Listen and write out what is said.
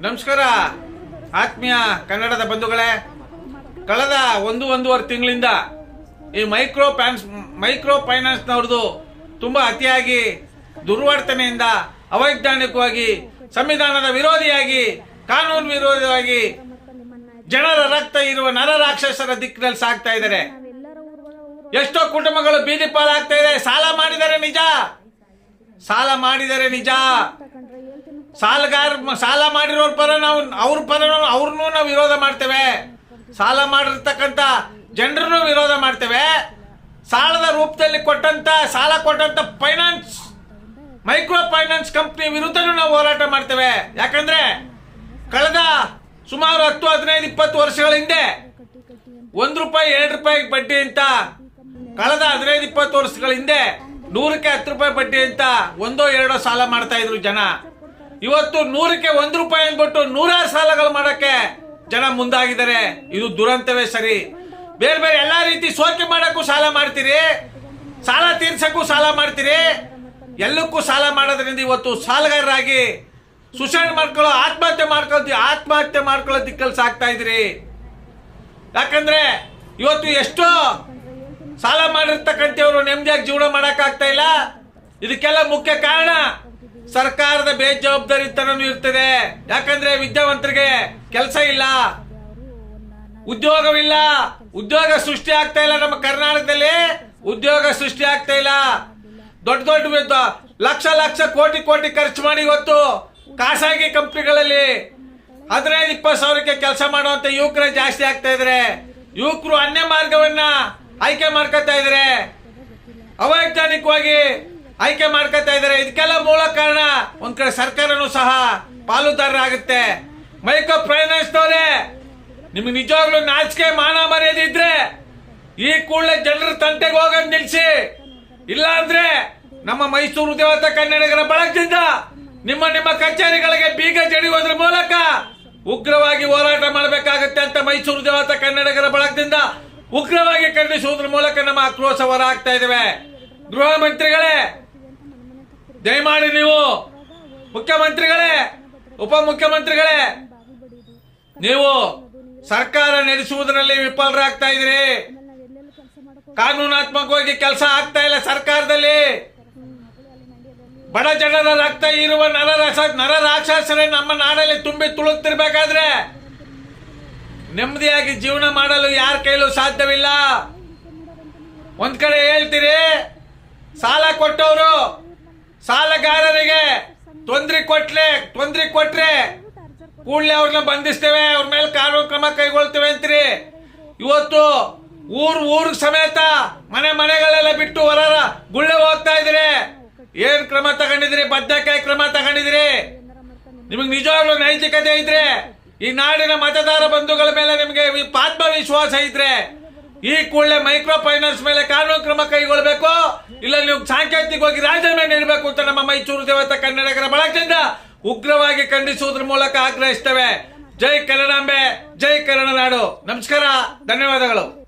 ನಮಸ್ಕಾರ. ಆತ್ಮೀಯ ಕನ್ನಡದ ಬಂಧುಗಳೇ, ಕಳೆದ ಒಂದು ಒಂದೂವರೆ ತಿಂಗಳಿಂದ ಈ ಮೈಕ್ರೋ ಫ್ಯಾನ್ಸ್, ಮೈಕ್ರೋ ಫೈನಾನ್ಸ್ನವ್ರದ್ದು ತುಂಬ ಅತಿಯಾಗಿ ದುರ್ವರ್ತನೆಯಿಂದ ಅವೈಜ್ಞಾನಿಕವಾಗಿ, ಸಂವಿಧಾನದ ವಿರೋಧಿಯಾಗಿ, ಕಾನೂನು ವಿರೋಧವಾಗಿ ಜನರ ರಕ್ತ ಇರುವ ನರ ರಾಕ್ಷಸರ ದಿಕ್ಕಿನಲ್ಲಿ ಸಾಗ್ತಾ ಇದ್ದಾರೆ. ಎಷ್ಟೋ ಕುಟುಂಬಗಳು ಬೀದಿ ಪಾಲಾಗ್ತಾ ಇದೆ. ಸಾಲ ಮಾಡಿದರೆ ನಿಜ. ಸಾಲ ಮಾಡಿದರೆ ನಿಜ. ಸಾಲಗಾರ ಸಾಲ ಮಾಡಿರೋರ ಪರ ನಾವು ಅವ್ರ ಪರ ಅವ್ರನ್ನೂ ನಾವು ವಿರೋಧ ಮಾಡ್ತೇವೆ. ಸಾಲ ಮಾಡಿರ್ತಕ್ಕಂಥ ಜನರನ್ನು ವಿರೋಧ ಮಾಡ್ತೇವೆ. ಸಾಲದ ರೂಪದಲ್ಲಿ ಕೊಟ್ಟಂತ ಸಾಲ ಕೊಟ್ಟಂತ ಫೈನಾನ್ಸ್ ಮೈಕ್ರೋ ಫೈನಾನ್ಸ್ ಕಂಪ್ನಿ ವಿರುದ್ಧನೂ ನಾವು ಹೋರಾಟ ಮಾಡ್ತೇವೆ. ಯಾಕಂದ್ರೆ ಕಳೆದ ಸುಮಾರು ಹತ್ತು, ಹದಿನೈದು, ಇಪ್ಪತ್ತು ವರ್ಷಗಳ ಹಿಂದೆ ಒಂದು ರೂಪಾಯಿ, ಎರಡು ರೂಪಾಯಿ ಬಡ್ಡಿ ಅಂತ ಕಳೆದ ಹದಿನೈದು, ಇಪ್ಪತ್ತು ವರ್ಷಗಳ ಹಿಂದೆ ನೂರಕ್ಕೆ ಹತ್ತು ರೂಪಾಯಿ ಬಡ್ಡಿ ಅಂತ ಒಂದೋ ಎರಡೋ ಸಾಲ ಮಾಡ್ತಾ ಇದ್ರು ಜನ. ಇವತ್ತು ನೂರಕ್ಕೆ ಒಂದು ರೂಪಾಯಿ ಅಂದ್ಬಿಟ್ಟು ನೂರಾರು ಸಾಲಗಳು ಮಾಡಕ್ಕೆ ಜನ ಮುಂದಾಗಿದ್ದಾರೆ. ಇದು ದುರಂತವೇ ಸರಿ. ಬೇರೆ ಬೇರೆ ಎಲ್ಲಾ ರೀತಿ ಸೋಕೆ ಮಾಡಕ್ಕೂ ಸಾಲ ಮಾಡ್ತೀರಿ. ಸಾಲ ತೀರ್ಸಕ್ಕೂ ಸಾಲ ಮಾಡ್ತೀರಿ. ಎಲ್ಲಕ್ಕೂ ಸಾಲ ಮಾಡೋದ್ರಿಂದ ಇವತ್ತು ಸಾಲಗಾರರಾಗಿ ಸುಸೈಡ್ ಮಾಡ್ಕೊಳ್ಳೋ, ಆತ್ಮಹತ್ಯೆ ಮಾಡ್ಕೊಳ್ತೀವಿ ಆತ್ಮಹತ್ಯೆ ಮಾಡ್ಕೊಳ್ಳೋ ದಿಕ್ಕಲ್ಲಿ ಸಾಕ್ತಾ ಇದ್ರಿ ಯಾಕಂದ್ರೆ ಇವತ್ತು ಎಷ್ಟೋ ಸಾಲ ಮಾಡಿರ್ತಕ್ಕಂಥವ್ರು ನೆಮ್ಮದಿಯಾಗಿ ಜೀವನ ಮಾಡಕ್ಕಾಗ್ತಾ ಇಲ್ಲ. ಇದಕ್ಕೆಲ್ಲ ಮುಖ್ಯ ಕಾರಣ ಸರ್ಕಾರದ ಬೇಜವಾಬ್ದಾರಿತನೂ ಇರ್ತದೆ. ಯಾಕಂದ್ರೆ ವಿದ್ಯಾವಂತರಿಗೆ ಕೆಲಸ ಇಲ್ಲ, ಉದ್ಯೋಗವಿಲ್ಲ, ಉದ್ಯೋಗ ಸೃಷ್ಟಿ ಆಗ್ತಾ ಇಲ್ಲ ನಮ್ಮ ಕರ್ನಾಟಕದಲ್ಲಿ. ಉದ್ಯೋಗ ಸೃಷ್ಟಿ ಆಗ್ತಾ ಇಲ್ಲ. ದೊಡ್ಡ ದೊಡ್ಡ ಲಕ್ಷ ಲಕ್ಷ ಕೋಟಿ ಕೋಟಿ ಖರ್ಚು ಮಾಡಿ ಇವತ್ತು ಖಾಸಗಿ ಕಂಪ್ನಿಗಳಲ್ಲಿ ಹದಿನೈದು, ಇಪ್ಪತ್ತು ಸಾವಿರಕ್ಕೆ ಕೆಲಸ ಮಾಡುವಂತ ಯುವಕರ ಜಾಸ್ತಿ ಆಗ್ತಾ ಇದ್ರೆ. ಯುವಕರು ಅನ್ಯ ಮಾರ್ಗವನ್ನ ಆಯ್ಕೆ ಮಾಡ್ಕೊತಾ ಇದ್ರೆ. ಅವೈಜ್ಞಾನಿಕವಾಗಿ ಆಯ್ಕೆ ಮಾಡ್ಕೊತಾ ಇದ್ದಾರೆ. ಇದಕ್ಕೆಲ್ಲ ಮೂಲ ಕಾರಣ ಒಂದ್ ಕಡೆ ಸರ್ಕಾರನೂ ಸಹ ಪಾಲುದಾರರಾಗುತ್ತೆ. ಮೈಕೋ ಪ್ರಯಾಣಿಸ್ತವ್ರೆ ನಿಮ್ಗೆ ನಿಜವಾಗ್ಲೂ ನಾಚಿಕೆ ಮಾನ ಮರ್ಯಾದೆ ಇದ್ರೆ ಈ ಕೂಡಲೇ ಜನರ ತಂಟೆಗೆ ಹೋಗೋದ್ ನಿಲ್ಸಿ. ಇಲ್ಲ ಅಂದ್ರೆ ನಮ್ಮ ಮೈಸೂರು ದೇವತ ಕನ್ನಡಿಗರ ಬಳಗದಿಂದ ನಿಮ್ಮ ನಿಮ್ಮ ಕಚೇರಿಗಳಿಗೆ ಬೀಗ ಜಡಿಯುವುದ್ರ ಮೂಲಕ ಉಗ್ರವಾಗಿ ಹೋರಾಟ ಮಾಡಬೇಕಾಗುತ್ತೆ ಅಂತ ಮೈಸೂರು ದೇವತ ಕನ್ನಡಿಗರ ಬಳಗದಿಂದ ಉಗ್ರವಾಗಿ ಖಂಡಿಸುವುದ್ರ ಮೂಲಕ ನಮ್ಮ ಆಕ್ರೋಶ ಹೊರ ಆಗ್ತಾ ಇದ್ದೇವೆ ಗೃಹ ಮಂತ್ರಿಗಳೇ ದಯಮಾಡಿ ನೀವು ಮುಖ್ಯಮಂತ್ರಿಗಳೇ ಉಪ ಮುಖ್ಯಮಂತ್ರಿಗಳೇ ನೀವು ಸರ್ಕಾರ ನಡೆಸುವುದರಲ್ಲಿ ವಿಫಲರಾಗ್ತಾ ಇದ್ರಿ ಕಾನೂನಾತ್ಮಕವಾಗಿ ಕೆಲಸ ಆಗ್ತಾ ಇಲ್ಲ ಸರ್ಕಾರದಲ್ಲಿ. ಬಡ ಜನರ ರಕ್ತ ಇರುವ ನರ ನರ ರಾಕ್ಷಸರೇ ನಮ್ಮ ನಾಡಲ್ಲಿ ತುಂಬಿ ತುಳುಕ್ತಿರ್ಬೇಕಾದ್ರೆ ನೆಮ್ಮದಿಯಾಗಿ ಜೀವನ ಮಾಡಲು ಯಾರ ಕೈಲೂ ಸಾಧ್ಯವಿಲ್ಲ. ಒಂದ್ ಕಡೆ ಹೇಳ್ತೀರಿ, ಸಾಲ ಕೊಟ್ಟವರು ಸಾಲಗಾರರಿಗೆ ತೊಂದ್ರೆ ಕೊಟ್ಲೆ, ತೊಂದ್ರೆ ಕೊಟ್ರೆ ಕೂಡಲೇ ಅವ್ರನ್ನ ಬಂಧಿಸ್ತೇವೆ, ಅವ್ರ ಮೇಲೆ ಕಾನೂನು ಕ್ರಮ ಕೈಗೊಳ್ತೇವೆ ಅಂತೀರಿ. ಇವತ್ತು ಊರು ಊರ್ ಸಮೇತ ಮನೆ ಮನೆಗಳೆಲ್ಲ ಬಿಟ್ಟು ಹೊರ ಗುಳ್ಳೆ ಹೋಗ್ತಾ ಇದ್ರಿ ಏನ್ ಕ್ರಮ ತಗೊಂಡಿದ್ರಿ? ಬದ್ಧಕಾಯಿ ಕ್ರಮ ತಗೊಂಡಿದ್ರಿ? ನಿಮಗೆ ನಿಜವಾಗ್ಲೂ ನೈತಿಕತೆ ಇದ್ರೆ ಈ ನಾಡಿನ ಮತದಾರ ಬಂಧುಗಳ ಮೇಲೆ ನಿಮಗೆ ಆತ್ಮವಿಶ್ವಾಸ ಇದ್ರೆ ಈ ಕೂಡಲೇ ಮೈಕ್ರೋ ಫೈನಾನ್ಸ್ ಮೇಲೆ ಕಾನೂನು ಕ್ರಮ ಕೈಗೊಳ್ಳಬೇಕು? ಇಲ್ಲ ನೀವು ಸಾಂಕೇತಿಕವಾಗಿ ರಾಜೀನಾಮೆ ನೀಡಬೇಕು ಅಂತ ನಮ್ಮ ಮೈಸೂರು ದೇವತ ಕನ್ನಡಗರ ಬಳಗದಿಂದ ಉಗ್ರವಾಗಿ ಖಂಡಿಸುವುದ್ರ ಮೂಲಕ ಆಗ್ರಹಿಸ್ತೇವೆ. ಜೈ ಕನ್ನಡಾಂಬೆ, ಜೈ ಕನ್ನಡ ನಾಡು. ನಮಸ್ಕಾರ, ಧನ್ಯವಾದಗಳು.